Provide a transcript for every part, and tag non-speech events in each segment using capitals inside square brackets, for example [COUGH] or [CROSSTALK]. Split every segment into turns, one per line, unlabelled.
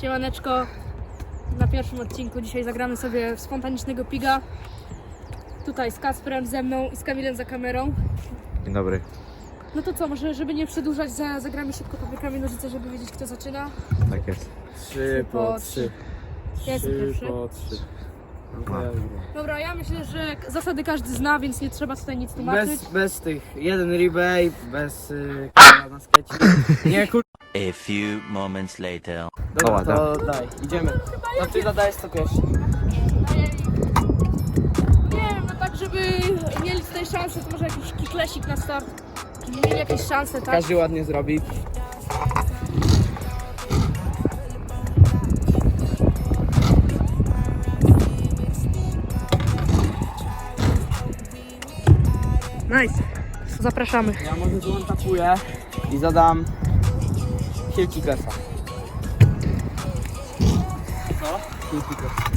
Siemaneczko. Na pierwszym odcinku dzisiaj zagramy sobie w spontanicznego piga. Tutaj z Kasprem ze mną i z Kamilem za kamerą.
Dzień dobry.
No to co, może żeby nie przedłużać, za, zagramy szybko papierkami nożyce, żeby wiedzieć kto zaczyna.
Tak jest.
Trzy
po trzy.
trzy.
Ja jestem
Trzy
pierwszy.
po trzy. No.
Dobra, ja myślę, że zasady każdy zna, więc nie trzeba tutaj nic tłumaczyć.
Bez, bez tych, jeden rebate, bez y, k***a na skeci. [LAUGHS] Nie kur...
A few moments later.
Dobra, to daj, idziemy. No ty zadajesz to pierwszy.
Nie no tak żeby mieli tutaj szansę, to może jakiś kiklesik na start. Żeby mieli jakieś szanse, tak?
Każdy ładnie zrobi.
Nice. Zapraszamy.
Ja może złączapuję i zadam kilki klesa. Co? Klesa.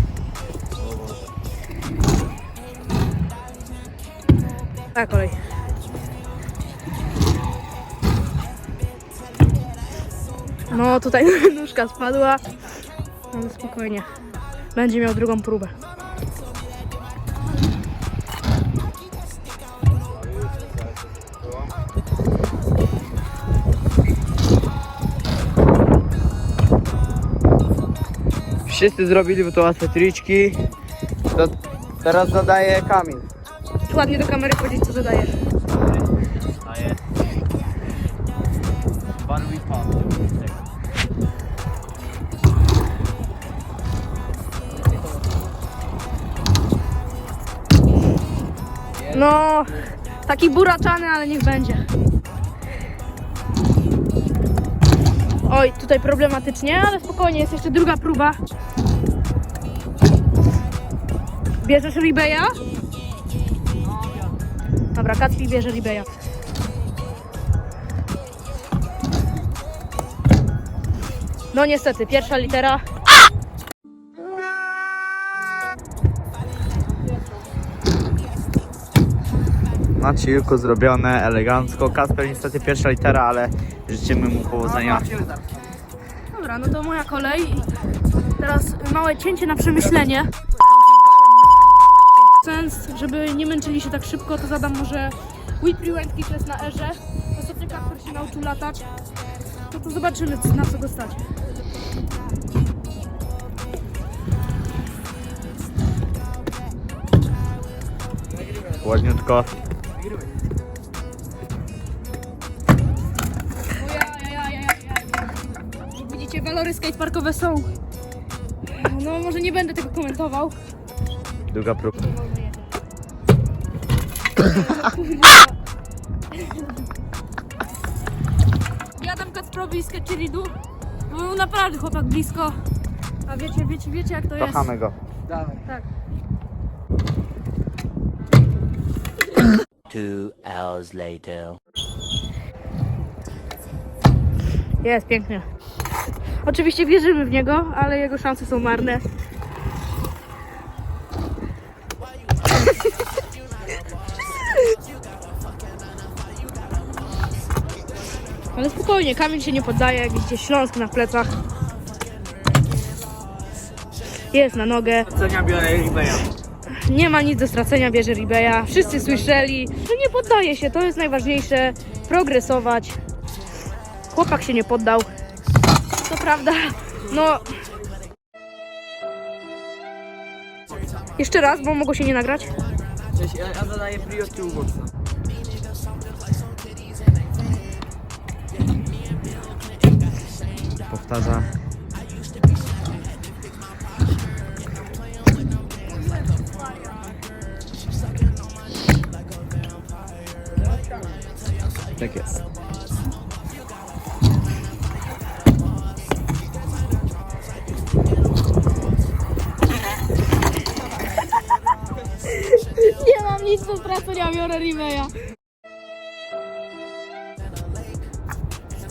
Na kolej. No tutaj [LAUGHS] nóżka spadła. Ale spokojnie. Będzie miał drugą próbę.
Wszyscy zrobili, to łatwe triczki. To teraz zadaje Kamil.
Ładnie do kamery powiedzieć co zadajesz. No, taki buraczany, ale niech będzie. Oj, tutaj problematycznie, ale spokojnie, jest jeszcze druga próba. Bierzesz Ribeya? Dobra, Kacpi bierze Ribeya. No niestety, pierwsza litera.
Na chillku zrobione, elegancko. Kasper niestety pierwsza litera, ale życzymy mu powodzenia.
Dobra, no to moja kolej. Teraz małe cięcie na przemyślenie. Sens, żeby nie męczyli się tak szybko, to zadam może whip rewind kickless na erze. Ostatnio Kasper się nauczył latać. No to zobaczymy, co- na co go stać.
Ładniutko.
Walory skateparkowe są. No może nie będę tego komentował.
Druga próba.
Ja dam Kacprowi z Keciridu, bo był naprawdę chłopak blisko. A wiecie, wiecie, wiecie jak to jest.
Kochamy go.
Dawaj.
Tak.
Two hours later.
Jest, pięknie. Oczywiście wierzymy w niego, ale jego szanse są marne. Ale spokojnie, Kamil się nie poddaje, jak widzicie Śląsk na plecach. Jest na nogę,
Cenia biorę Ribeya.
nie ma nic do stracenia, bierze Ribeya. Wszyscy słyszeli, że nie poddaje się, to jest najważniejsze, progresować. Chłopak się nie poddał. To prawda, no... Jeszcze raz, bo mogło się nie nagrać.
Cześć, ja, ja zadaję prio tyłu mocno.
Powtarza. Tak jest.
Nie mam nic do stracenia, biorę Ribeya.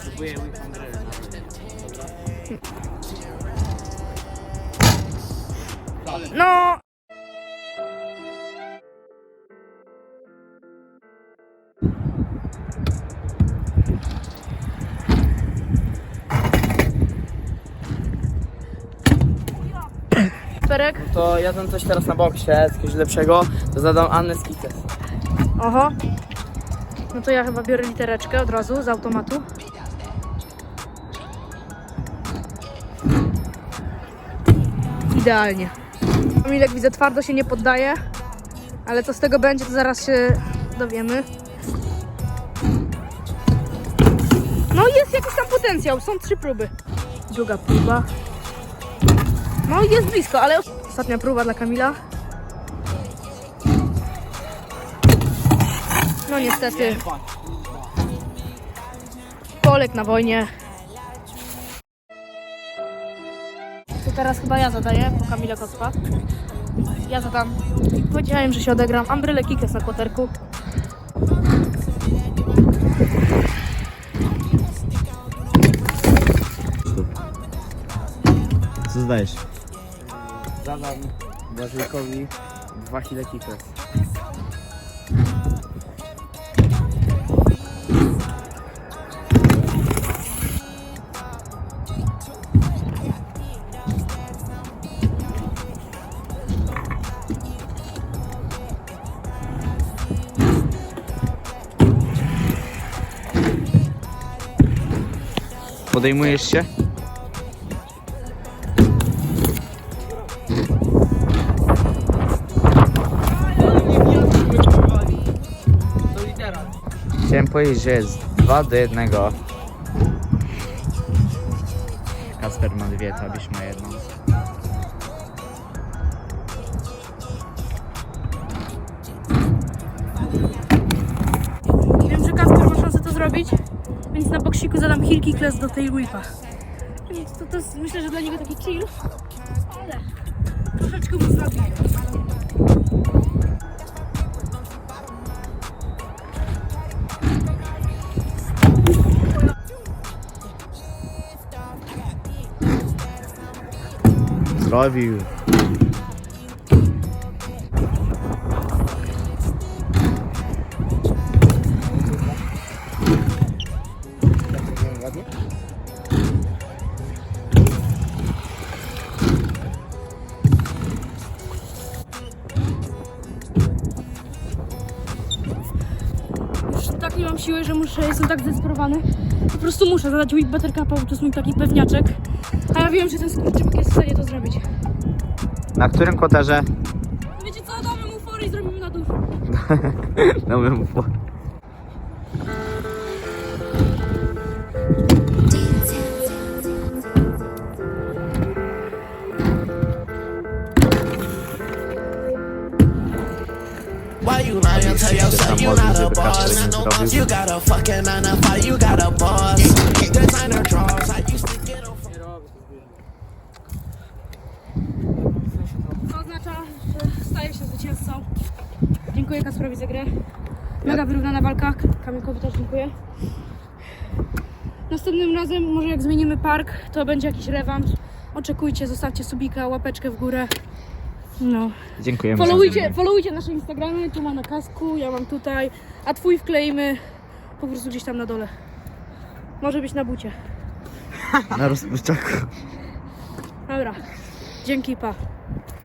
Próbuję Whip Umbrella.
No... Kasperek?
To ja tam coś teraz na boksie, coś lepszego, to zadam Annę Skites.
Oho. No to ja chyba biorę litereczkę od razu z automatu. Idealnie. Milek widzę twardo się nie poddaje, ale co z tego będzie, to zaraz się dowiemy. No jest jakiś tam potencjał, są trzy próby. Druga próba. No jest blisko, ale ostatnia próba dla Kamila. No niestety. Polek na wojnie. To teraz chyba ja zadaję, bo Kamilek odpadł. Ja zadam. Powiedziałem, że się odegram. Ambryle kikes na kłoterku.
Co zdajesz?
Zadam Błażejkowi dwa hile kikes.
Podejmujesz się? Chciałem powiedzieć, że jest 2 do 1. Kasper ma dwie, Tabisz ma jedną.
Wiem, że Kasper ma szansę to zrobić, więc na boksiku zadam hilki kles do tej whipa. Więc to, to jest, myślę, że dla niego taki chill, ale troszeczkę mu zrobię.
Zrobił.
Już tak nie mam siły, że muszę, jestem tak zdesperowany. Po prostu muszę zadać whip buttercupa, bo to jest mój taki pewniaczek. A ja wiem, że ten skurczybyk jest w stanie to zrobić.
Na którym koterze?
Wiecie co, damy mu fory i zrobimy na dół.
Nowym for.
Why you lying to yourself? You not a boss. Not no boss. You got a fucking nine to five. You got a boss. Designer drawers. I used to get them.
To oznacza, że staję się zwycięzcą. Dziękuję Kasprowi za grę. Mega wyrównana walka. Kamilkowi też dziękuję. Następnym razem, może jak zmienimy park, to będzie jakiś rewanż. Oczekujcie, zostawcie subika, łapeczkę w górę. No.
Dziękujemy. za
Followujcie, followujcie nasze Instagramy, tu ma na kasku, ja mam tutaj, a twój wkleimy po prostu gdzieś tam na dole. Może być na bucie.
Na rozpuszczaku.
Dobra. Dzięki, pa.